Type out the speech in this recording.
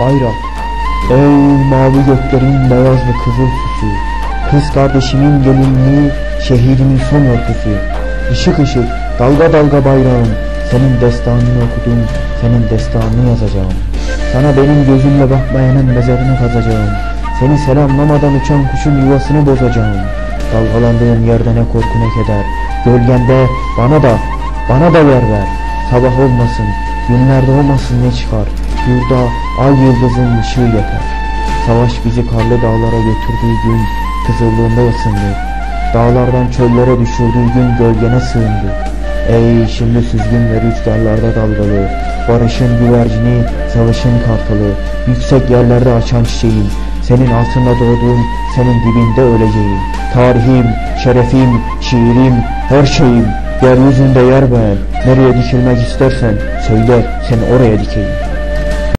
bayrak Ey mavi göklerin beyaz ve kızıl süsü Kız kardeşimin gelinliği şehidimin son örtüsü. Işık ışık dalga dalga bayrağım Senin destanını okudum senin destanını yazacağım. Sana benim gözümle bakmayanın mezarını kazacağım. Seni selamlamadan uçan kuşun yuvasını bozacağım. Dalgalandığın yerde ne korku ne keder. Gölgende bana da bana da yer ver. Sabah olmasın günlerde olmasın ne çıkar Yurda ay yıldızın ışığı yeter Savaş bizi karlı dağlara götürdüğü gün Kızıllığında ısındık Dağlardan çöllere düşürdüğü gün gölgene sığındık Ey şimdi süzgün ve rüzgarlarda dalgalı Barışın güvercini, savaşın kartalı Yüksek yerlerde açan çiçeğim Senin altında doğduğum, senin dibinde öleceğim. Tarihim, şerefim, şiirim, her şeyim Yeryüzünde yer beğen Nereye dikilmek istersen söyle seni oraya dikeyim